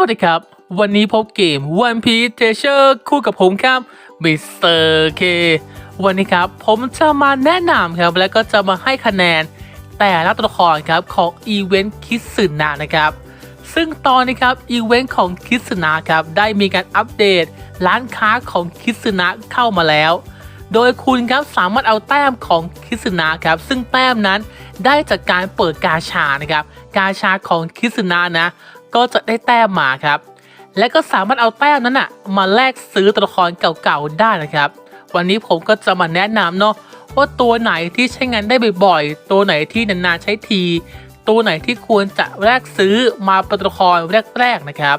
วัสดีครับ วันนี้พบเกม One Piece Treasure คู่กับผมครับ Mr. K วันนี้ครับ ผมจะมาแนะนำครับ แล้วก็จะมาให้คะแนน แต่ละตัวละครครับของอีเวนต์คิสึนะนะครับ ซึ่งตอนนี้ครับอีเวนต์ของคิสึนะครับ ได้มีการอัปเดต ร้านค้าของคิสึนะเข้ามาแล้ว โดยคุณครับสามารถเอาแต้มของคิสึนะครับ ซึ่งแต้มนั้นได้จากการเปิดกาชานะครับ กาชาของคิสึนะนะ ก็จะได้แต้มมาครับ และก็สามารถเอาแต้มนั้นอะมาแลกซื้อตัวละครเก่าๆได้นะครับ วันนี้ผมก็จะมาแนะนำเนาะว่าตัวไหนที่ใช้งานได้บ่อยๆ ตัวไหนที่นานๆใช้ที ตัวไหนที่ควรจะแลกซื้อมาเป็นตัวละครแรกๆนะครับ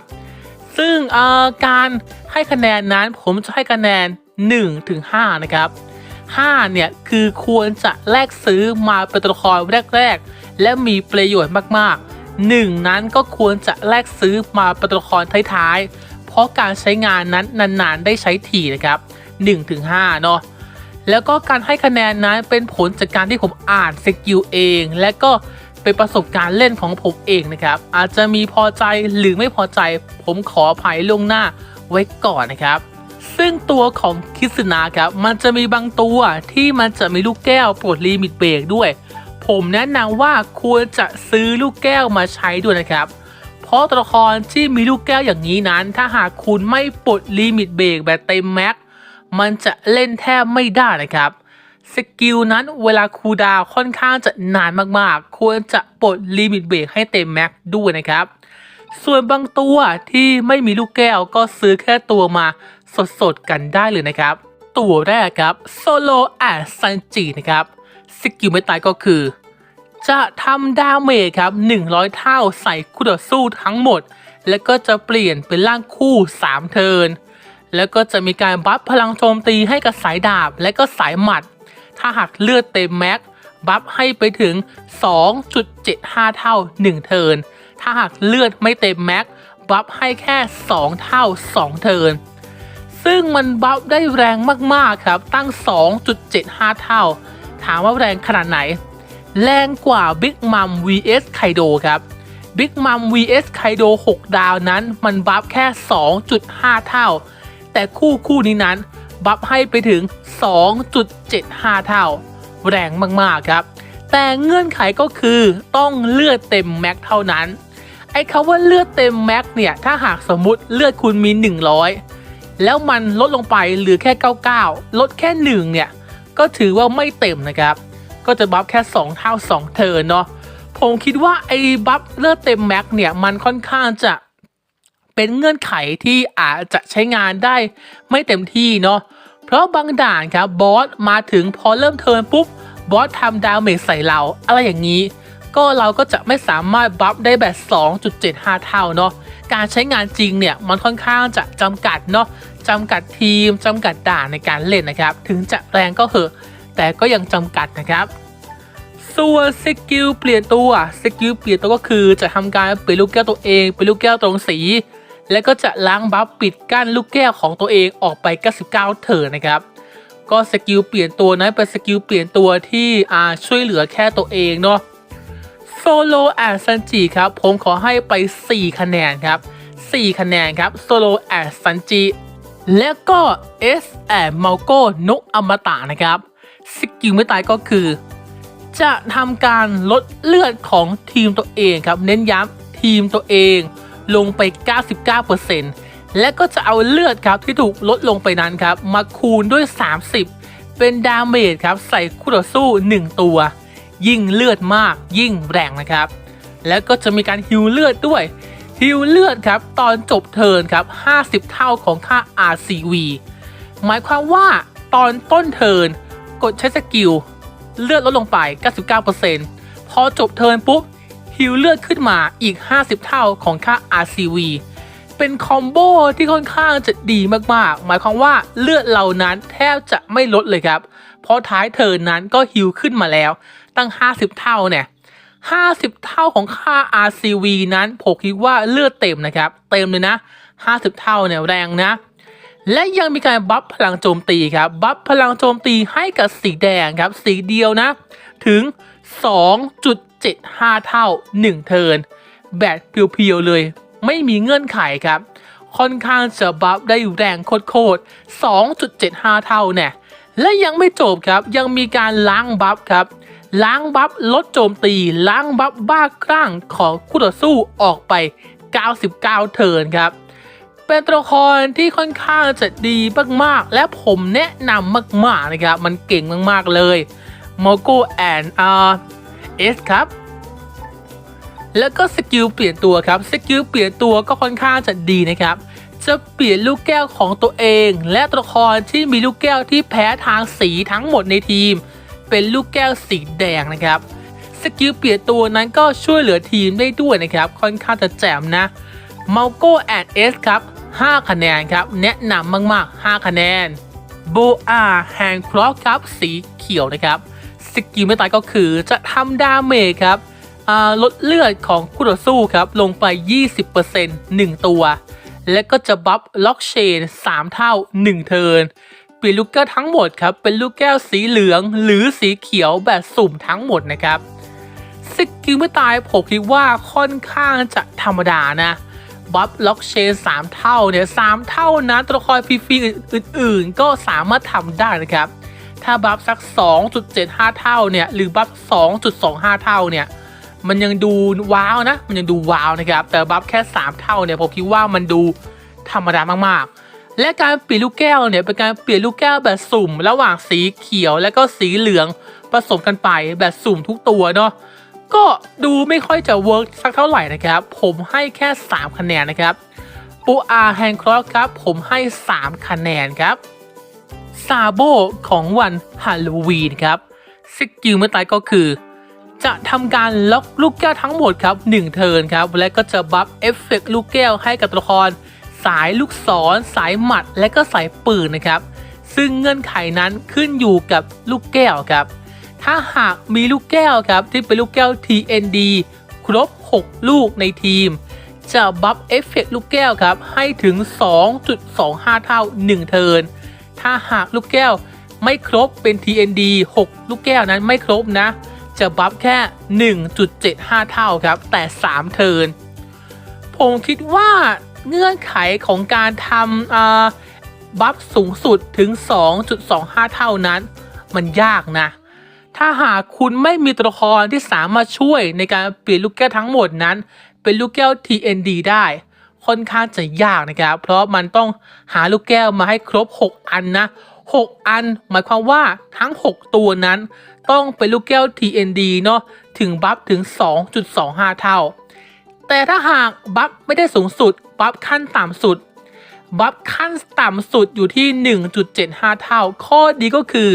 ซึ่งเอ่อการให้คะแนนนั้นผมจะให้คะแนน1ถึง5นะครับ5เนี่ยคือควรจะแลกซื้อมาเป็นตัวละครแรก ๆ และมีประโยชน์มากๆ 1นั้นก็ควรจะแลกซื้อมาเป็นตัวละครท้ายๆ เพราะการใช้งานนั้นนานๆ ได้ใช้ทีนะครับ1ถึง5เนาะแล้วก็การให้คะแนนนั้นเป็นผลจากการที่ผมอ่านสกิลเอง และก็เป็นประสบการณ์เล่นของผมเองนะครับ อาจจะมีพอใจหรือไม่พอใจ ผมขออภัยล่วงหน้าไว้ก่อนนะครับ ซึ่งตัวของคิสนะครับ มันจะมีบางตัวที่มันจะมีลูกแก้วปลดลิมิตเบรกด้วย ผมแนะนำว่าควรจะซื้อลูกแก้วมาใช้ด้วยนะครับ เพราะตัวละครที่มีลูกแก้วอย่างนี้นั้น ถ้าหากคุณไม่ปลดลิมิตเบรกแบบเต็มแม็กมันจะเล่นแทบไม่ได้นะครับสกิลนั้นเวลาคูดาวค่อนข้างจะนานมากๆ ควรจะปลดลิมิตเบรกให้เต็มแม็กด้วยนะครับ ส่วนบางตัวที่ไม่มีลูกแก้วก็ซื้อแค่ตัวมาสดๆกันได้เลยนะครับ ตัวแรกครับโซโลแอดซันจินะครับ สกิลไม่ตายก็คือ จะทำดาเมจครับ 100 เท่าใส่คู่ต่อสู้ทั้งหมด แล้วก็จะเปลี่ยนเป็นร่างคู่ 3 เทิร์นแล้วก็จะมีการบัฟพลังโจมตีให้กับสายดาบและก็สายหมัด ถ้าหากเลือดเต็มแม็กบัฟให้ไปถึง 2.75 เท่า 1 เทิร์นถ้าหากเลือดไม่เต็มแม็กบัฟให้แค่ 2 เท่า 2 เทิร์นซึ่งมันบัฟได้แรงมากๆครับตั้ง 2.75 เท่า ถามว่าแรงขนาดไหน แรงกว่า Big Mom vs ไคโดครับ Big Mom vs ไคโด6 ดาวนั้นมันบัฟแค่ 2.5 เท่า แต่คู่คู่นี้นั้น บัฟให้ไปถึง 2.75 เท่า แรงมากๆครับ แต่เงื่อนไขก็คือต้องเลือดเต็มแม็กเท่านั้น ไอ้คำว่าเลือดเต็มแม็กเนี่ย ถ้าหากสมมุติเลือดคุณมี 100 แล้วมันลดลงไปเหลือแค่ 99 ลดแค่ 1 เนี่ย ก็ถือว่าไม่เต็มนะครับ ก็จะบัฟแค่ 2 เท่า 2 เทิร์นเนาะผมคิดว่าไอ้บัฟเลือดเต็มแม็กเนี่ยมันค่อนข้างจะเป็นเงื่อนไขที่อาจจะใช้งานได้ไม่เต็มที่เนาะเพราะบางด่านครับบอสมาถึงพอเริ่มเทิร์นปุ๊บบอสทำดาเมจใส่เราอะไรอย่างนี้ ก็เราก็จะไม่สามารถบัฟได้แบบ 2.75 เท่าเนาะการใช้งานจริงเนี่ยมันค่อนข้างจะจำกัดเนาะ จำกัดทีมจำกัดด่านในการเล่นนะครับ ถึงจะแรงก็เหอะ แต่ก็ยังจำกัดนะครับส่วนสกิลเปลี่ยนตัวสกิลเปลี่ยนตัวก็คือจะทำการเปลี่ยนลูกแก้วตัวเองเป็นลูกแก้วตรงสี แล้วก็จะล้างบัฟปิดกั้นลูกแก้วของตัวเองออกไป 99 เถิร์นนะครับ ก็สกิลเปลี่ยนตัวนั้นเป็นสกิลเปลี่ยนตัวที่อ่าช่วยเหลือแค่ตัวเองเนาะโซโลแอดซันจิครับผมขอให้ไป 4 คะแนนครับ 4 คะแนนครับโซโลแอดซันจิ แล้วก็ S แอดมัลโกนกอมตะนะครับ สกิลไม่ตายก็คือ จะทำการลดเลือดของทีมตัวเองครับ เน้นย้ำทีมตัวเองลงไป 99%และก็จะเอาเลือดครับที่ถูกลดลงไปนั้นครับ มาคูณด้วย 30 เป็นดาเมจครับ ใส่คู่ต่อสู้ 1 ตัว ยิ่งเลือดมากยิ่งแรงนะครับ แล้วก็จะมีการฮิวเลือดด้วย ฮิวเลือดครับตอนจบเทิร์นครับ 50 เท่าของค่า RCV หมายความว่าตอนต้นเทิร์นกดใช้สกิลเลือดลดลงไป 99%พอจบเทิร์นปุ๊บฮิวเลือดขึ้นมาอีก 50 เท่าของค่า RCV เป็นคอมโบที่ค่อนข้างจะดีมากๆ หมายความว่าเลือดเรานั้นแทบจะไม่ลดเลยครับ เพราะท้ายเทิร์นนั้นก็ฮิวขึ้นมาแล้วตั้ง 50 เท่าเนี่ย 50 เท่าของค่า RCV นั้นผมคิดว่าเลือดเต็มนะครับ เต็มเลยนะ 50 เท่าเนี่ยแรงนะ และยังมีการบัฟพลังโจมตีครับ บัฟพลังโจมตีให้กับสีแดงครับ สีเดียวนะ ถึง 2.75 เท่า 1 เทิร์นแบบเพียวๆเลย ไม่มีเงื่อนไขครับ ค่อนข้างจะบัฟได้แรงโคตรๆ2.75 เท่าเนี่ยและยังไม่จบครับยังมีการล้างบัฟครับ ล้างบัฟลดโจมตี ล้างบัฟบ้าคลั่งของคู่ต่อสู้ออกไป 99 เทิร์นครับ เป็นตัวละครที่ค่อนข้างจะดีมากๆ และผมแนะนำมากๆนะครับ มันเก่งมากๆเลยโมโกแอนอาร์เอสครับ แล้วก็สกิลเปลี่ยนตัวครับ สกิลเปลี่ยนตัวก็ค่อนข้างจะดีนะครับจะเปลี่ยนลูกแก้วของตัวเอง และตัวละครที่มีลูกแก้วที่แพ้ทางสีทั้งหมดในทีม เป็นลูกแก้วสีแดงนะครับสกิลเปลี่ยนตัวนั้นก็ช่วยเหลือทีมได้ด้วยนะครับ ค่อนข้างจะแจ่มนะ m a l c o and S ครับ 5 คะแนนครับ แนะนำมากๆ 5 คะแนน b o a h a n d c l o c k ครับ สีเขียวนะครับ สกิลไม่ตายก็คือจะทำดาเมจครับลดเลือดของคู่ต่อสู้ครับ ลงไป 20% 1 ตัว และก็จะบัฟล็อกเชน 3 เท่า 1 เทิร์น ปลี่ยนลูกแก้วทั้งหมดครับเป็นลูกแก้วสีเหลืองหรือสีเขียวแบบสุ่มทั้งหมดนะครับสกิลไม่ตายผมคิดว่าค่อนข้างจะธรรมดานะบัฟล็อกเชน3เท่าเนี่ย3เท่านะตัวละครฟรีๆอื่นๆ ก็สามารถทำได้นะครับ ถ้าบัฟสัก 2.75 เท่าเนี่ยหรือบัฟ 2.25 เท่าเนี่ยมันยังดูว้าวนะ มันยังดูว้าวนะครับ แต่บัฟแค่ 3 เท่าเนี่ยผมคิดว่ามันดูธรรมดามากๆ และการเปลี่ยนลูกแก้วเนี่ยเป็นการเปลี่ยนลูกแก้วแบบสุ่ม ระหว่างสีเขียวและก็สีเหลืองผสมกันไปแบบสุ่มทุกตัวเนาะก็ดูไม่ค่อยจะเวิร์กสักเท่าไหร่นะครับ ผมให้แค่ 3 คะแนนนะครับปูอาแฮงครอสครับผมให้ 3 คะแนนครับซาโบของวันฮาโลวีนครับสกิลเมื่อตายก็คือ จะทำการล็อกลูกแก้วทั้งหมดครับ 1 เทิร์นครับ และก็จะบัฟเอฟเฟกต์ลูกแก้วให้กับตัวละคร สายลูกศร สายหมัดและก็สายปืนนะครับ ซึ่งเงื่อนไขนั้นขึ้นอยู่กับลูกแก้วครับ ถ้าหากมีลูกแก้วครับที่เป็นลูกแก้ว TND ครบ 6 ลูกในทีม จะบัฟเอฟเฟกต์ลูกแก้วครับให้ถึง 2.25 เท่า 1 เทิร์น ถ้าหากลูกแก้วไม่ครบเป็น TND 6 ลูกแก้วนั้นไม่ครบนะ จะบัฟแค่ 1.75 เท่าครับ แต่ 3 เทิร์นผมคิดว่า เงื่อนไขของการทำบัฟสูงสุดถึง 2.25 เท่านั้น มันยากนะ ถ้าหากคุณไม่มีตัวละครที่สามารถช่วยในการเปลี่ยนลูกแก้วทั้งหมดนั้น เป็นลูกแก้ว TND ได้ ค่อนข้างจะยากนะครับ เพราะมันต้องหาลูกแก้วมาให้ครบ 6 อันนะ 6 อัน หมายความว่าทั้ง 6 ตัวนั้น ต้องเป็นลูกแก้ว TND เนาะถึงบัฟถึง 2.25 เท่าแต่ถ้าหากบัฟไม่ได้สูงสุด บัฟขั้นต่ำสุด บัฟขั้นต่ำสุดอยู่ที่ 1.75 เท่า ข้อดีก็คือ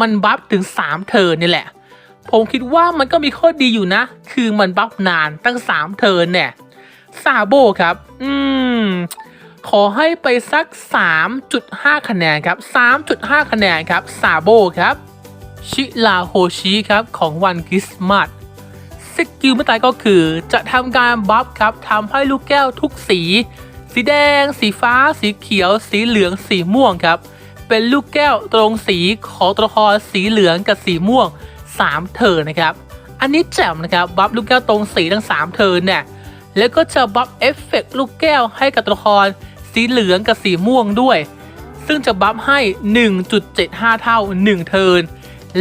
มันบัฟถึง 3 เทิร์นนี่แหละ ผมคิดว่ามันก็มีข้อดีอยู่นะ คือมันบัฟนานตั้ง 3 เทิร์นเนี่ยซาโบครับ อืม ขอให้ไปสัก 3.5 คะแนนครับ 3.5 คะแนนครับซาโบครับ ชิลาโฮชิครับของวันคริสต์มาส สกิลเมื่อตายก็คือ จะทำการบัฟครับทำให้ลูกแก้วทุกสี สีแดง สีฟ้า สีเขียว สีเหลือง สีม่วงครับ เป็นลูกแก้วตรงสีของตัวละครสีเหลืองกับสีม่วง 3 เทิร์นนะครับ อันนี้แจ่มนะครับบัฟลูกแก้วตรงสีทั้ง 3 เทิร์นเนี่ยแล้วก็จะบัฟเอฟเฟกต์ลูกแก้วให้กับตัวละครสีเหลืองกับสีม่วงด้วย ซึ่งจะบัฟให้ 1.75 เท่า 1 เทิร์น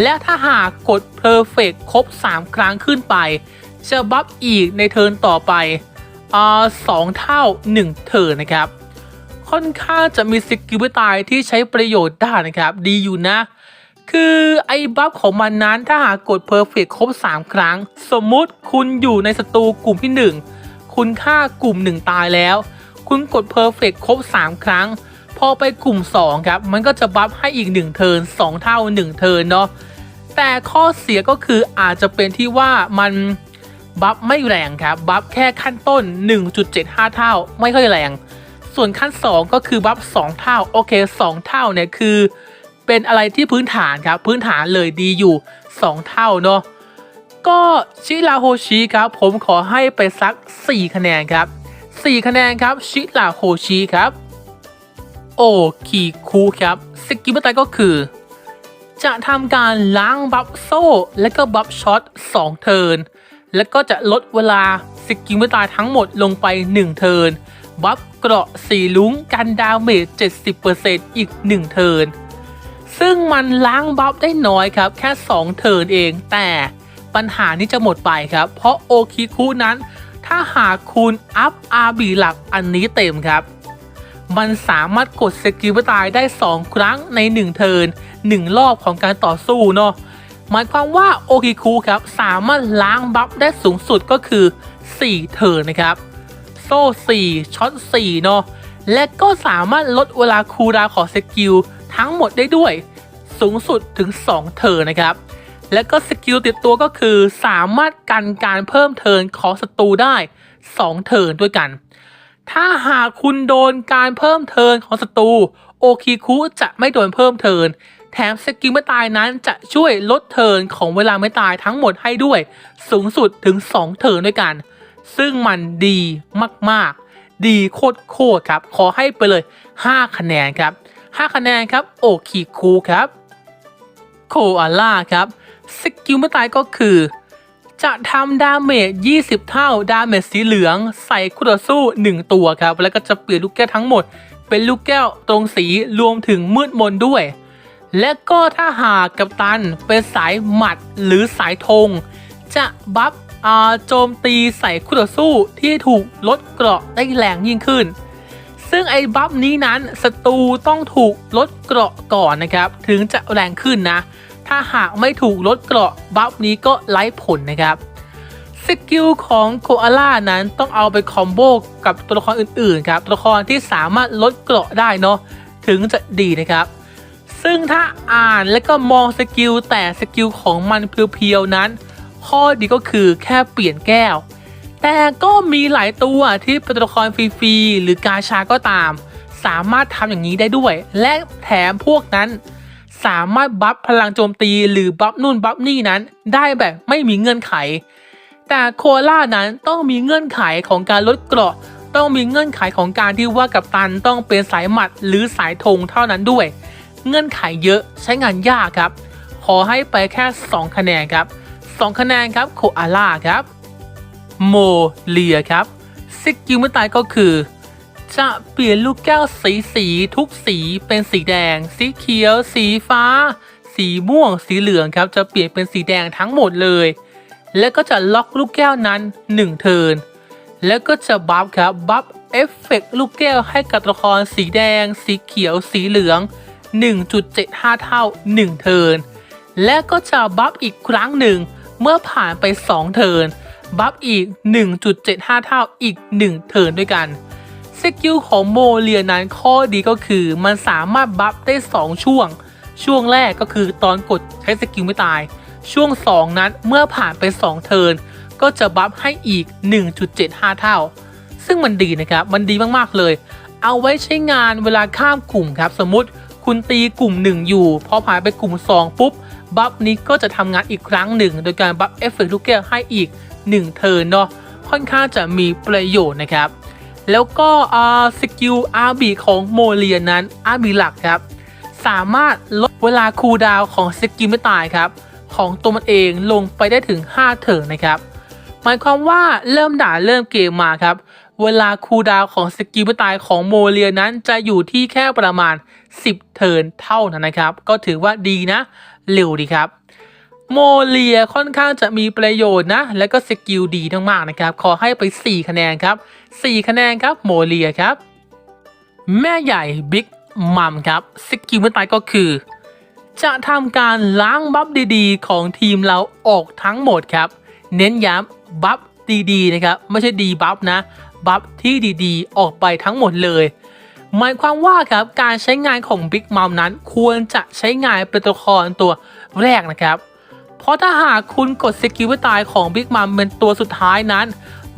และถ้าหากกด Perfect ครบ 3 ครั้งขึ้นไป จะบัฟอีกในเทิร์นต่อไปอสองเท่า 1 เทิร์นนะครับ ค่อนข้างจะมีสกิลไม่ตายที่ใช้ประโยชน์ได้นะครับ ดีอยู่นะ คือไอ้บัฟของมันนั้นถ้าหากกด Perfect ครบ 3 ครั้ง สมมุติคุณอยู่ในศัตรูกลุ่มที่ 1 คุณฆ่ากลุ่ม 1 ตายแล้ว คุณกด Perfect ครบ 3 ครั้ง พอไปกลุ่ม 2 ครับ มันก็จะบัฟให้อีก 1 เทิร์น2 เท่า 1 เทิร์นเนาะแต่ข้อเสียก็คืออาจจะเป็นที่ว่ามันบัฟไม่แรงครับ บัฟแค่ขั้นต้น 1.75 เท่า ไม่ค่อยแรง ส่วนขั้น 2 ก็คือบัฟ2 เท่า โอเค 2 เท่าเนี่ยคือ เป็นอะไรที่พื้นฐานครับ พื้นฐานเลยดีอยู่ 2 เท่าเนาะก็ชิราโฮชิครับ ผมขอให้ไปสัก 4 คะแนนครับ 4 คะแนนครับ ชิราโฮชิครับ โอคีคูครับสกิลเมื่อตายก็คือ จะทำการล้างบัฟโซ่ และก็บัฟช็อต2เทิร์นแล้วก็จะลดเวลาสกิลไม่ตายทั้งหมดลงไป 1 เทิร์นบัฟเกราะสีลุ้งกันดาเมจ 70%อีก 1 เทิร์นซึ่งมันล้างบัฟได้น้อยครับ แค่ 2 เทิร์นเองแต่ปัญหานี้จะหมดไปครับ เพราะโอคิคุนั้น ถ้าหากคุณอัพอาบีหลักอันนี้เต็มครับ มันสามารถกดสกิลตายได้ 2 ครั้งใน 1 เทิร์น1รอบของการต่อสู้เนาะหมายความว่าโอคิคุครับสามารถล้างบัฟได้สูงสุดก็คือ 4 เทิร์นนะครับ โซ่ 4 ช็อต 4 เนาะและก็สามารถลดเวลาคูลดาวของสกิลทั้งหมดได้ด้วย สูงสุดถึง 2 เทิร์นนะครับ และก็สกิลติดตัวก็คือสามารถกันการเพิ่มเทิร์นของศัตรูได้ 2 เทิร์นด้วยกัน ถ้าหากคุณโดนการเพิ่มเทินของศัตรูโอคิคุจะไม่โดนเพิ่มเทินแถมสกิลไม่ตายนั้นจะช่วยลดเทินของเวลาไม่ตายทั้งหมดให้ด้วย สูงสุดถึง 2 เทินด้วยกัน ซึ่งมันดีมากๆ ดีโคตรๆครับ ขอให้ไปเลย 5 คะแนนครับ 5 คะแนนครับ โอคิคุครับ โคอาล่าครับ สกิลไม่ตายก็คือ จะทำดาเมจ 20 เท่าดาเมจสีเหลือง ใส่คู่ต่อสู้ 1 ตัวครับ แล้วก็จะเปลี่ยนลูกแก้วทั้งหมด เป็นลูกแก้วตรงสีรวมถึงมืดมนด้วย และก็ถ้าหากกัปตันเป็นสายหมัดหรือสายธงจะบัฟอาโจมตีใส่คู่ต่อสู้ที่ถูกลดเกราะได้แรงยิ่งขึ้น ซึ่งไอ้บัฟนี้นั้นศัตรูต้องถูกลดเกราะก่อนนะครับ ถึงจะแรงขึ้นนะ ถ้าหากไม่ถูกลดเกราะบัฟนี้ก็ไร้ผลนะครับสกิลของโคอาล่านั้นต้องเอาไปคอมโบกับตัวละครอื่นๆครับตัวละครที่สามารถลดเกราะได้เนาะถึงจะดีนะครับ ซึ่งถ้าอ่านและก็มองสกิลแต่สกิลของมันเพียวๆนั้น ข้อดีก็คือแค่เปลี่ยนแก้ว แต่ก็มีหลายตัวที่เป็นตัวละครฟรีๆหรือกาชาก็ตาม สามารถทำอย่างนี้ได้ด้วย และแถมพวกนั้น สามารถบัฟพลังโจมตีหรือบัฟนู่นบัฟนี่นั้น ได้แบบไม่มีเงื่อนไข แต่โคอาล่านั้นต้องมีเงื่อนไขของการลดเกราะ ต้องมีเงื่อนไขของการที่ว่ากับตันต้องเป็นสายหมัดหรือสายธงเท่านั้นด้วย เงื่อนไขเยอะใช้งานยากครับ ขอให้ไปแค่ 2 คะแนนครับ 2 คะแนนครับโคอาล่าครับโมเลียครับสกิลเมื่อตายก็คือ จะเปลี่ยนลูกแก้วสีสีทุกสีเป็นสีแดง สีเขียว สีฟ้า สีม่วง สีเหลืองครับจะเปลี่ยนเป็นสีแดงทั้งหมดเลย แล้วก็จะล็อกลูกแก้วนั้น 1 เทิร์นแล้วก็จะบัฟครับบัฟเอฟเฟกต์ลูกแก้วให้กับตัวละครสีแดง สีเขียว สีเหลือง 1.75 เท่า 1 เทิร์นและก็จะบัฟอีกครั้งหนึ่งเมื่อผ่านไป 2 เทิร์นบัฟอีก 1.75 เท่าอีก 1 เทิร์นด้วยกัน กิลของโมเลียนั้นข้อดีก็คือมันสามารถบัฟได้ 2 ช่วง ช่วงแรกก็คือตอนกดใช้สกิลไม่ตาย ช่วง 2 นั้นเมื่อผ่านไป 2 เทิร์นก็จะบัฟให้อีก 1.75 เท่า ซึ่งมันดีนะครับ มันดีมากๆเลย เอาไว้ใช้งานเวลาข้ามกลุ่มครับ สมมติคุณตีกลุ่ม 1 อยู่ พอผ่านไปกลุ่ม 2 ปุ๊บ บัฟนี้ก็จะทำงานอีกครั้งหนึ่ง โดยการบัฟเอฟเฟกต์ลูกแก้วให้อีก 1 เทิร์นเนาะค่อนข้างจะมีประโยชน์นะครับ แล้วก็สกิลอาร์บีของโมเลียนั้นอาร์บีหลักครับ สามารถลดเวลาคูลดาวของสกิลไม่ตายครับ ของตัวมันเองลงไปได้ถึง 5เทิร์นนะครับ หมายความว่าเริ่มด่าเริ่มเกมมาครับ เวลาคูลดาวของสกิลไม่ตายของโมเลียนั้นจะอยู่ที่แค่ประมาณ 10 เทิร์นเท่านั้นนะครับ ก็ถือว่าดีนะ เร็วดีครับ โมเลียค่อนข้างจะมีประโยชน์นะ และก็สกิลดีมากๆนะครับ ขอให้ไป 4 คะแนนครับ 4 คะแนนครับโมเลียครับ แม่ใหญ่บิ๊กมัมครับสกิลไม่ตายก็คือ จะทำการล้างบัฟดีๆ ของทีมเราออกทั้งหมดครับ เน้นย้ำบัฟดีๆนะครับ ไม่ใช่ดีบัฟนะ บัฟที่ดีๆ ออกไปทั้งหมดเลยหมายความว่าครับการใช้งานของ Big Mom นั้นควรจะใช้งานเป็นตัวละครตัวแรกนะครับ เพราะถ้าหากคุณกดสกิลไว้ตายของ Big Mom เป็นตัวสุดท้ายนั้น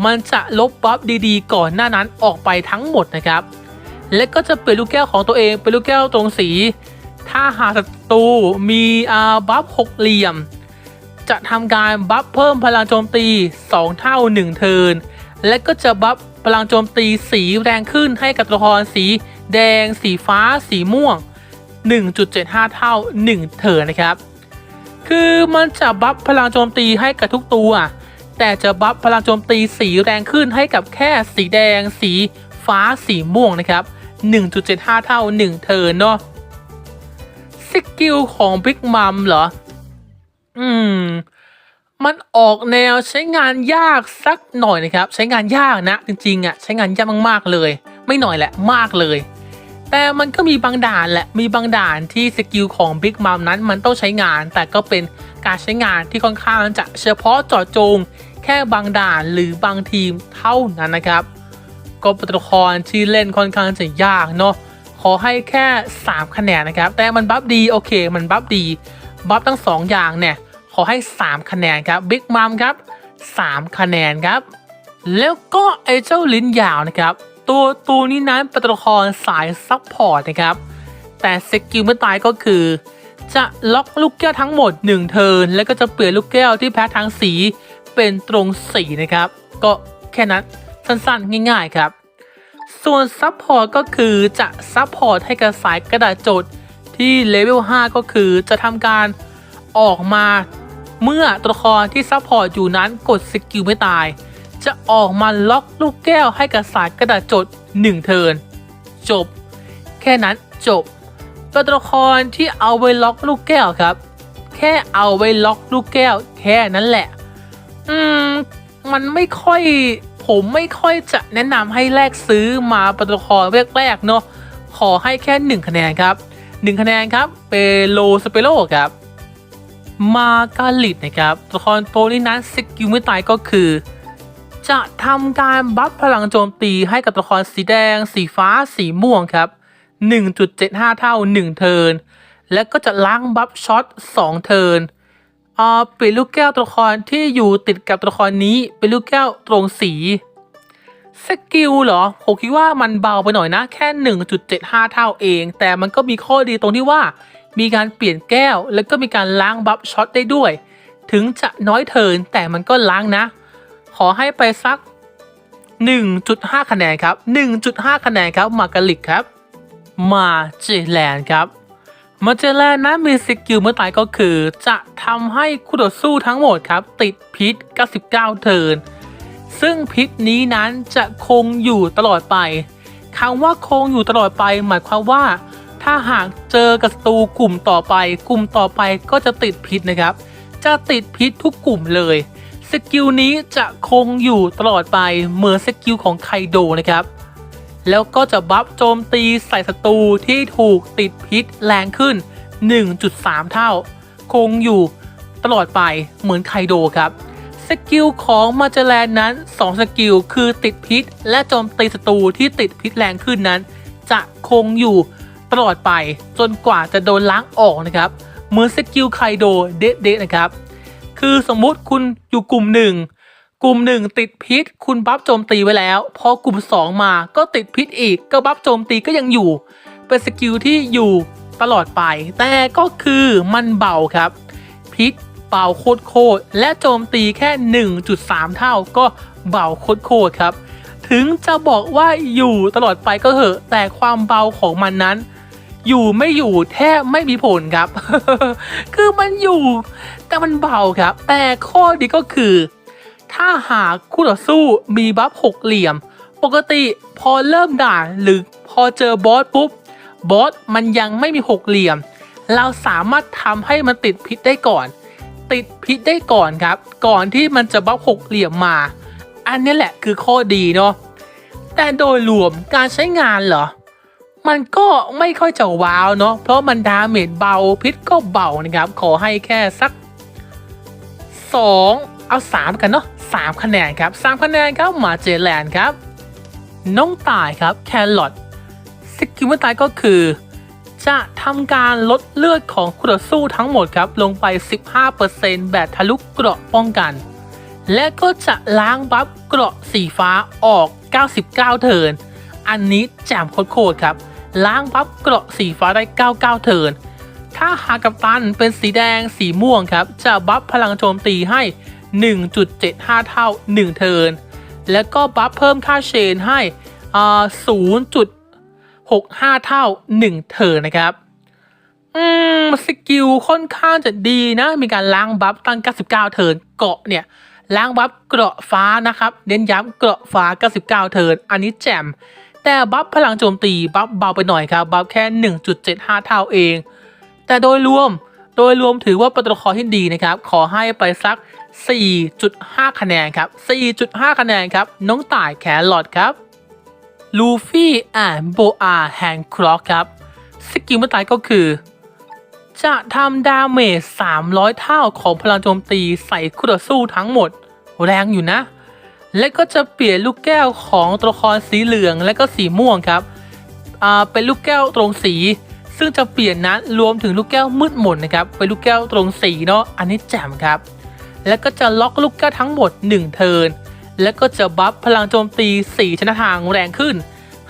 มันจะลบบัฟดีๆ ก่อนหน้านั้นออกไปทั้งหมดนะครับ และก็จะเปลี่ยนลูกแก้วของตัวเองเป็นลูกแก้วตรงสี ถ้าหากศัตรูมีอาบัฟหกเหลี่ยม จะทำการบัฟเพิ่มพลังโจมตี 2 เท่า 1 เทินและก็จะบัฟพลังโจมตีสีแรงขึ้นให้กับตัวละครสี แดง สีฟ้า สีม่วง 1.75 เท่า 1เทินนะครับ คือมันจะบัฟพลังโจมตีให้กับทุกตัว แต่จะบัฟพลังโจมตีสีแรงขึ้นให้กับแค่สีแดง สีฟ้าสีม่วงนะครับ 1.75 เท่า 1 เทิร์นเนาะสกิลของบิ๊กมัมเหรอ อืม มันออกแนวใช้งานยากสักหน่อยนะครับ ใช้งานยากนะ จริงๆอะ ใช้งานยากมากๆเลย ไม่หน่อยแหละมากเลย แต่มันก็มีบางด่านแหละ มีบางด่านที่สกิลของ Big Mom นั้นมันต้องใช้งาน แต่ก็เป็นการใช้งานที่ค่อนข้างจะเฉพาะเจาะจง แค่บางด่านหรือบางทีมเท่านั้นนะครับ ก็เป็นตัวละครที่เล่นค่อนข้างจะยากเนาะ ขอให้แค่ 3 คะแนนนะครับ แต่มันบัฟดีโอเค มันบัฟดี บัฟทั้ง 2 อย่างเนี่ย ขอให้ 3 คะแนนครับ Big Mom ครับ 3 คะแนนครับ แล้วก็ไอเจ้าลิ้นยาวนะครับ ตัวตัวนี้นั้นเป็นตัวละครสายซับพอร์ตนะครับ แต่สกิลเมื่อตายก็คือ จะล็อกลูกแก้วทั้งหมด 1 เทิร์นแล้วก็จะเปลี่ยนลูกแก้วที่แพ้ทางสีเป็นตรงสีนะครับ ก็แค่นั้นสั้นๆ ง่าย ๆ ครับ ส่วนซับพอร์ตก็คือจะซับพอร์ตให้กับสายกระดาษจดที่เลเวล 5 ก็คือจะทำการออกมาเมื่อตัวละครที่ซับพอร์ตอยู่นั้นกดสกิลไม่ตาย จะออกมาล็อกลูกแก้วให้กับสายกระดาษจด1เทินจบ แค่นั้นจบ ตัวละครที่เอาไว้ล็อกลูกแก้วครับ แค่เอาไว้ล็อกลูกแก้ว แค่นั้นแหละ อืม มันไม่ค่อย ผมไม่ค่อยจะแนะนำให้แลกซื้อมาตัวละครแรกๆเนาะขอให้แค่ 1 คะแนนครับ 1 คะแนนครับเปโลสเปโลครับมาการิดนะครับตัวละครตัวนี้นั้นสกิลไม่ตายก็คือ จะทำการบัฟพลังโจมตีให้กับตัวละครสีแดง สีฟ้า สีม่วงครับ 1.75 เท่า 1 เทิร์น และก็จะล้างบัฟช็อต 2 เทิร์นอ่าเปลี่ยนลูกแก้วตัวละครที่อยู่ติดกับตัวละครนี้เป็นลูกแก้วตรงสี สกิลเหรอ ผมคิดว่ามันเบาไปหน่อยนะ แค่ 1.75 เท่าเอง แต่มันก็มีข้อดีตรงที่ว่า มีการเปลี่ยนแก้ว แล้วก็มีการล้างบัฟช็อตได้ด้วย ถึงจะน้อยเทิร์นแต่มันก็ล้างนะ ขอให้ไปสัก 1.5 คะแนนครับ 1.5 คะแนนครับมาการิกครับ มาเจแลนครับมาเจแลนนั้นมีสกิลเมื่อตายก็คือ จะทำให้คู่ต่อสู้ทั้งหมดครับ ติดพิษ 99 เทิร์นซึ่งพิษนี้นั้นจะคงอยู่ตลอดไปคำว่าคงอยู่ตลอดไป หมายความว่า ถ้าหากเจอกับศัตรูกลุ่มต่อไป กลุ่มต่อไปก็จะติดพิษนะครับ จะติดพิษทุกกลุ่มเลย สกิลนี้จะคงอยู่ตลอดไปเหมือนสกิลของไคโดนะครับ แล้วก็จะบัฟโจมตีใส่ศัตรูที่ถูกติดพิษแรงขึ้น 1.3 เท่า คงอยู่ตลอดไปเหมือนไคโดครับ สกิลของมาเจแลนนั้น 2 สกิลคือติดพิษ และโจมตีศัตรูที่ติดพิษแรงขึ้นนั้น จะคงอยู่ตลอดไปจนกว่าจะโดนล้างออกนะครับ เหมือนสกิลไคโดเด็ดๆนะครับ คือสมมุติคุณอยู่กลุ่มหนึ่งกลุ่มหนึ่งติดพิษ คุณบัฟโจมตีไว้แล้ว พอกลุ่ม 2 มาก็ติดพิษอีก ก็บัฟโจมตีก็ยังอยู่ เป็นสกิลที่อยู่ตลอดไป แต่ก็คือมันเบาครับ พิษเบาโคตรโคตรและโจมตีแค่ 1.3 เท่าก็เบาโคตรโคตรครับ ถึงจะบอกว่าอยู่ตลอดไปก็เหอะ แต่ความเบาของมันนั้น อยู่ไม่อยู่แทบไม่มีผลครับ คือมันอยู่แต่มันเบาครับ แต่ข้อดีก็คือ ถ้าหากคู่ต่อสู้มีบัฟหกเหลี่ยม ปกติพอเริ่มด่านหรือพอเจอบอสปุ๊บบอสมันยังไม่มีหกเหลี่ยม เราสามารถทำให้มันติดพิษได้ก่อน ติดพิษได้ก่อนครับ ก่อนที่มันจะบัฟหกเหลี่ยมมา อันนี้แหละคือข้อดีเนาะแต่โดยรวมการใช้งานเหรอ มันก็ไม่ค่อยจะว้าวเนาะเพราะมันดาเมจเบาพิษก็เบานะครับ ขอให้แค่สัก 2 เอา 3 กันเนาะ3คะแนนครับ3คะแนนครับมาเจแลนด์ครับ น้องตายครับแครอทสกิลเมื่อตายก็คือ จะทำการลดเลือดของคู่ต่อสู้ทั้งหมดครับ ลงไป 15%แบบทะลุเกราะป้องกัน และก็จะล้างบัฟเกราะสีฟ้าออก 99 เทิร์นอันนี้แจ่มโคตรครับ ล้างบัฟเกราะสีฟ้าได้ 99 เทิร์น ถ้าหากกัปตันเป็นสีแดงสีม่วงครับ จะบัฟพลังโจมตีให้ 1.75 เท่า 1 เทิร์น แล้วก็บัฟเพิ่มค่าเชนให้0.65 เท่า 1 เทิร์นนะครับ อืม สกิลค่อนข้างจะดีนะ มีการล้างบัฟตั้ง 99 เทิร์น เกาะเนี่ยล้างบัฟเกราะฟ้านะครับ เน้นย้ำเกราะฟ้า 99 เทิร์น อันนี้แจ่ม แต่บัฟพลังโจมตีบัฟเบาไปหน่อยครับบัฟแค่ 1.75 เท่าเอง แต่โดยรวมโดยรวมถือว่าเป็นตัวละครที่ดีนะครับ ขอให้ไปสัก 4.5 คะแนนครับ 4.5 คะแนนครับ น้องต่ายแครอทครับ ลูฟี่แอนโบอาแฮงครอกครับ สกิลเมื่อตายก็คือ จะทำดาเมจ 300 เท่าของพลังโจมตีใส่คู่ต่อสู้ทั้งหมด แรงอยู่นะ และก็จะเปลี่ยนลูกแก้วของตัวละครสีเหลืองและก็สีม่วงครับอ่าเป็นลูกแก้วตรงสี ซึ่งจะเปลี่ยนนั้นรวมถึงลูกแก้วมืดมนนะครับเป็นลูกแก้วตรงสีเนาะอันนี้แจ่มครับ แล้วก็จะล็อกลูกแก้วทั้งหมด 1 เทิร์นแล้วก็จะบัฟพลังโจมตี4ชนะทางแรงขึ้น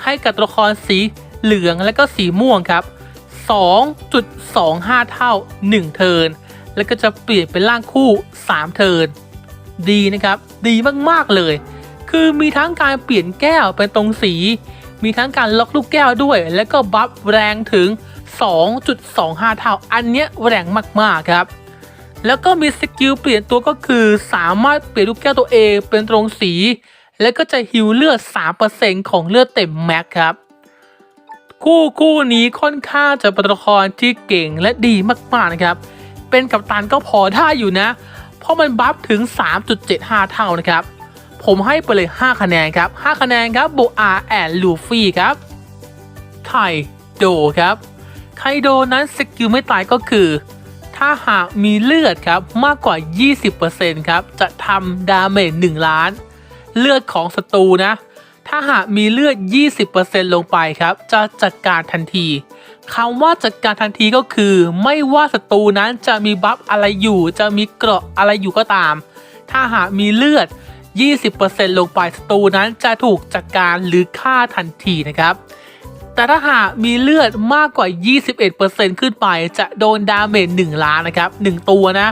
ให้กับตัวละครสีเหลืองและก็สีม่วงครับ 2.25 เท่า 1 เทิร์นแล้วก็จะเปลี่ยนเป็นร่างคู่ 3 เทิร์น ดีนะครับ ดีมากๆเลย คือมีทั้งการเปลี่ยนแก้วเป็นตรงสี มีทั้งการล็อกลูกแก้วด้วย แล้วก็บัฟแรงถึง 2.25 เท่า อันเนี้ยแรงมากๆครับ แล้วก็มีสกิลเปลี่ยนตัวก็คือสามารถเปลี่ยนลูกแก้วตัวเองเป็นตรงสี แล้วก็จะฮิวเลือด 3%ของเลือดเต็มแม็กครับคู่คู่นี้ค่อนข้างจะเป็นตัวละครที่เก่งและดีมากๆนะครับ เป็นกัปตันก็พอท่าอยู่นะ ราะมันบัฟถึง 3.75 เท่านะครับ ผมให้ไปเลย 5 คะแนนครับ 5 คะแนนครับโบอาแอนลูฟี่ครับไคโดครับไคโดนั้นสกิลไม่ตายก็คือ ถ้าหากมีเลือดครับมากกว่า 20%ครับจะทำดาเมจ1ล้าน เลือดของศัตรูนะ ถ้าหากมีเลือด 20%ลงไปครับ จะจัดการทันที คำว่าจัดการทันทีก็คือ ไม่ว่าศัตรูนั้นจะมีบัฟอะไรอยู่ จะมีเกราะอะไรอยู่ก็ตาม ถ้าหากมีเลือด 20%ลงไปศัตรูนั้นจะถูกจัดการหรือฆ่าทันทีนะครับ แต่ถ้าหากมีเลือดมากกว่า 21%ขึ้นไปจะโดนดาเมจ1ล้านนะครับ 1 ตัวนะ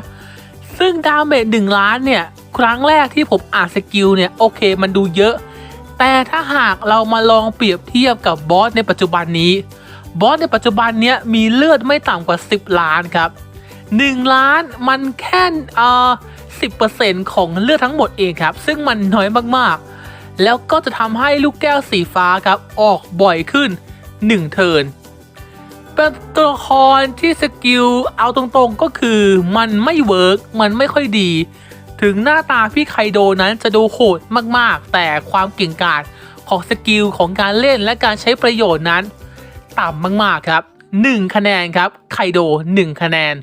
ซึ่งดาเมจ1ล้านเนี่ย ครั้งแรกที่ผมอ่านสกิลเนี่ยโอเคมันดูเยอะ แต่ถ้าหากเรามาลองเปรียบเทียบกับบอสในปัจจุบันนี้ บอสในปัจจุบันเนี้ยมีเลือดไม่ต่ำกว่า 10 ล้านครับ 1 ล้านมันแค่เอ่อ10%ของเลือดทั้งหมดเองครับ ซึ่งมันน้อยมากๆ แล้วก็จะทำให้ลูกแก้วสีฟ้าครับออกบ่อยขึ้น 1 เทิร์นเป็นตัวละครที่สกิลเอาตรงๆก็คือมันไม่เวิร์กมันไม่ค่อยดี ถึงหน้าตาพี่ไคโดนั้นจะดูโหดมากๆ แต่ความเก่งกาจของสกิลของการเล่นและการใช้ประโยชน์นั้น ต่ำมากๆครับ 1 คะแนนครับไคโด 1 คะแนน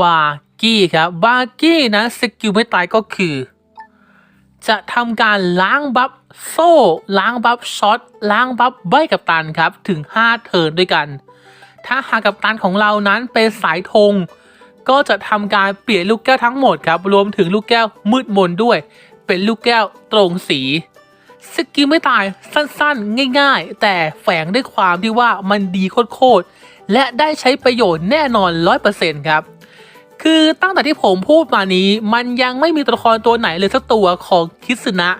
บาร์กี้ครับ บาร์กี้นะสกิลไม่ตายก็คือ จะทำการล้างบัฟโซ่ ล้างบัฟช็อต ล้างบัฟใบกับตันครับ ถึง 5 เทิร์นด้วยกัน ถ้าหากกับตันของเรานั้นเป็นสายธงก็จะทำการเปลี่ยนลูกแก้วทั้งหมดครับ รวมถึงลูกแก้วมืดมนด้วย เป็นลูกแก้วตรงสี สกิลไม่ตายสั้นๆ ง่ายๆ แต่แฝงด้วยความที่ว่ามันดีโคตรๆ และได้ใช้ประโยชน์แน่นอน 100%ครับ คือตั้งแต่ที่ผมพูดมานี้ มันยังไม่มีตัวละครตัวไหนเลยสักตัวของคิสนะ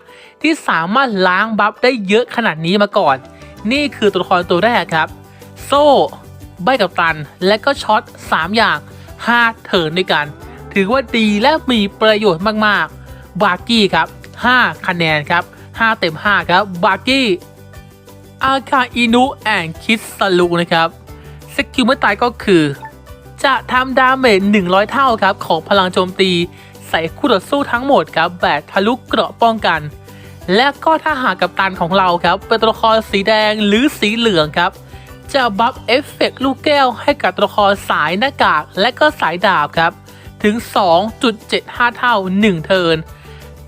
ที่สามารถล้างบัฟได้เยอะขนาดนี้มาก่อน นี่คือตัวละครตัวแรกครับ โซ่ ใบกับตัน และก็ช็อต 3 อย่าง 5เทินด้วยกัน ถือว่าดีและมีประโยชน์มากๆ บาร์กี้ครับ 5 คะแนนครับ 5 เต็ม 5 ครับ บาร์กี้ อาคาอินุแอนคิสลูนะครับ สกิลเมื่อตายก็คือ จะทำดาเมจ 100 เท่าครับ ของพลังโจมตี ใส่คู่ต่อสู้ทั้งหมดครับ แบบทะลุเกราะป้องกัน และก็ถ้าหากกับตันของเราครับ เป็นตัวละครสีแดงหรือสีเหลืองครับ จะบัฟเอฟเฟกต์ลูกแก้วให้กับตัวละครสายหน้ากาก และก็สายดาบครับ ถึง 2.75 เท่า 1 เทิร์น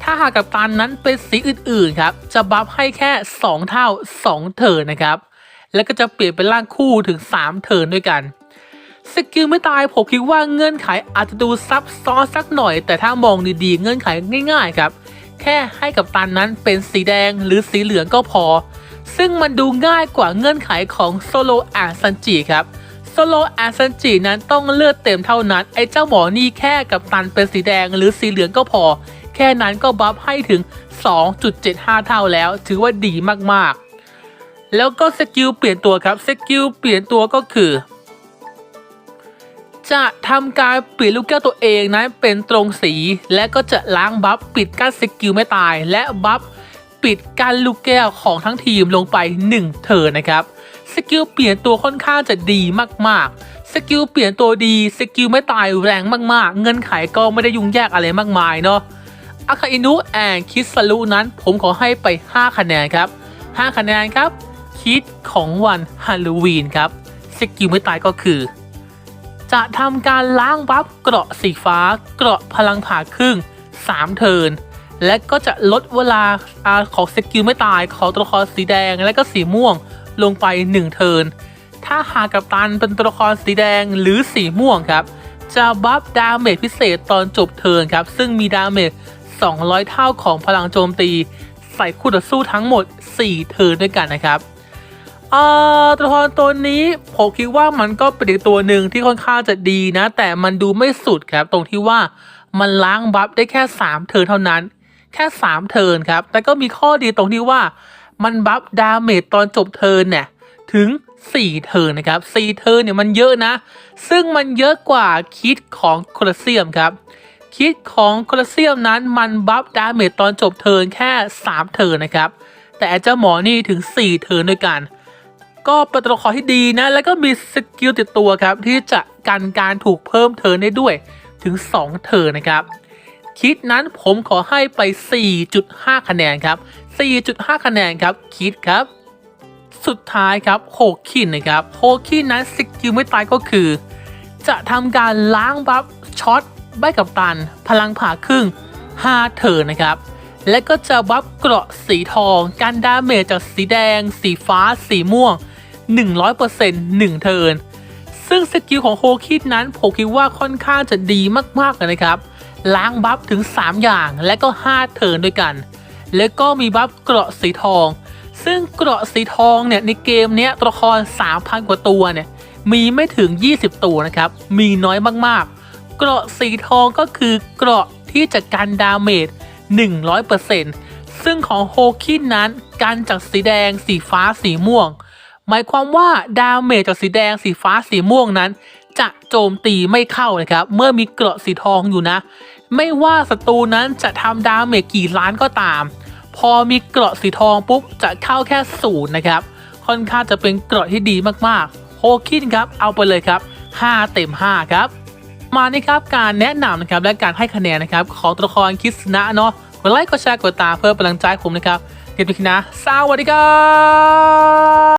ถ้าหากกับตันนั้นเป็นสีอื่นๆครับ จะบัฟให้แค่ 2 เท่า 2 เทิร์นนะครับ แล้วก็จะเปลี่ยนเป็นร่างคู่ถึง 3 เทิร์นด้วยกัน สกิลไม่ตายผมคิดว่าเงื่อนไขอาจจะดูซับซ้อนสักหน่อย แต่ถ้ามองดีๆ เงื่อนไขง่ายๆครับ แค่ให้กับตันนั้นเป็นสีแดงหรือสีเหลืองก็พอ ซึ่งมันดูง่ายกว่าเงื่อนไขของโซโลอนซันจิครับโซโลอนซันจินั้นต้องเลือดเต็มเท่านั้น ไอ้เจ้าหมอนี่แค่กับตันเป็นสีแดงหรือสีเหลืองก็พอ แค่นั้นก็บัฟให้ถึง 2.75 เท่าแล้ว ถือว่าดีมากๆ แล้วก็สกิลเปลี่ยนตัวครับสกิลเปลี่ยนตัวก็คือ จะทำการเปิดลูกแก้วตัวเองนั้นเป็นตรงสี และก็จะล้างบัฟปิดกั้นสกิลไม่ตาย และบัฟปิดกั้นลูกแก้วของทั้งทีมลงไป 1 เทิร์นนะครับสกิลเปลี่ยนตัวค่อนข้างจะดีมากๆ สกิลเปลี่ยนตัวดี สกิลไม่ตายแรงมากๆ เงินไขก็ไม่ได้ยุ่งยากอะไรมากมายเนาะ อาคาอินุแอนคิสลุนั้นผมขอให้ไป 5 คะแนนครับ 5 คะแนนครับ คิดของวันฮาโลวีนครับสกิลไม่ตายก็คือ จะทำการล้างบัฟเกราะสีฟ้า เกราะพลังผ่าครึ่ง 3 เทิร์นและก็จะลดเวลาอาของสกิลไม่ตายของตัวละครสีแดงและก็สีม่วงลงไป 1 เทิร์นถ้าหากกับตันเป็นตัวละครสีแดงหรือสีม่วงครับ จะบัฟดาเมจพิเศษตอนจบเทิร์นครับ ซึ่งมีดาเมจ 200 เท่าของพลังโจมตี ใส่คู่ต่อสู้ทั้งหมด 4 เทิร์นด้วยกันนะครับอ่อตัวละครตัวนี้ผมคิดว่ามันก็เป็นอีกตัวหนึ่งที่ค่อนข้างจะดีนะ แต่มันดูไม่สุดครับตรงที่ว่ามันล้างบัฟได้แค่ 3 เทิร์นเท่านั้น แค่ 3 เทิร์นครับ แต่ก็มีข้อดีตรงที่ว่ามันบัฟดาเมจตอนจบเทิร์นเนี่ยถึง 4 เทิร์นนะครับ 4 เทิร์นเนี่ยมันเยอะนะ ซึ่งมันเยอะกว่าคิดของโคลอเซียมครับ คิดของโคลอสเซียมนั้นมันบัฟดาเมจตอนจบเทิร์นแค่ 3 เทิร์นนะครับ แต่เจ้าหมอนี่ถึง 4 เทิร์นด้วยกัน ก็เป็นตัวละครที่ดีนะ แล้วก็มีสกิลติดตัวครับ ที่จะกันการถูกเพิ่มเทิร์นได้ด้วยถึง 2 เทิร์นนะครับ คิดนั้นผมขอให้ไป 4.5 คะแนนครับ 4.5 คะแนนครับคิดครับ สุดท้ายครับโฮคินนะครับโฮคินนั้นสกิลไม่ตายก็คือ จะทำการล้างบัฟช็อต ใบกับตัน พลังผ่าครึ่ง5เทิร์นนะครับ และก็จะบัฟเกราะสีทองกันดาเมจจากสีแดง สีฟ้า สีม่วง 100% 1 เทิร์นซึ่งสกิลของโฮคิดนั้นผมคิดว่าค่อนข้างจะดีมากๆเลยนะครับ ล้างบัฟถึง 3 อย่างและก็ 5 เทิร์นด้วยกัน แล้วก็มีบัฟเกราะสีทอง ซึ่งเกราะสีทองเนี่ยในเกมเนี้ยตัวละคร 3,000 กว่าตัวเนี่ยมีไม่ถึง 20 ตัวนะครับ มีน้อยมากๆ เกราะสีทองก็คือเกราะที่จะกันดาเมจ 100%ซึ่งของโฮคินนั้นกันจากสีแดงสีฟ้าสีม่วง หมายความว่าดาเมจจากสีแดงสีฟ้าสีม่วงนั้น จะโจมตีไม่เข้านะครับ เมื่อมีเกราะสีทองอยู่นะ ไม่ว่าศัตรูนั้นจะทำดาเมจกี่ล้านก็ตาม พอมีเกราะสีทองปุ๊บจะเข้าแค่ศูนย์นะครับ ค่อนข้างจะเป็นเกราะที่ดีมากๆโฮคินครับเอาไปเลยครับ 5 เต็ม 5 ครับ มานี่ครับการแนะนำนะครับและการให้คะแนนนะครับของตัวละครคิสนะเนาะกดไลค์กดแชร์กดตามเพื่อเป็นกำลังใจผมนะครับเก็บไปคิดนะสวัสดีครับ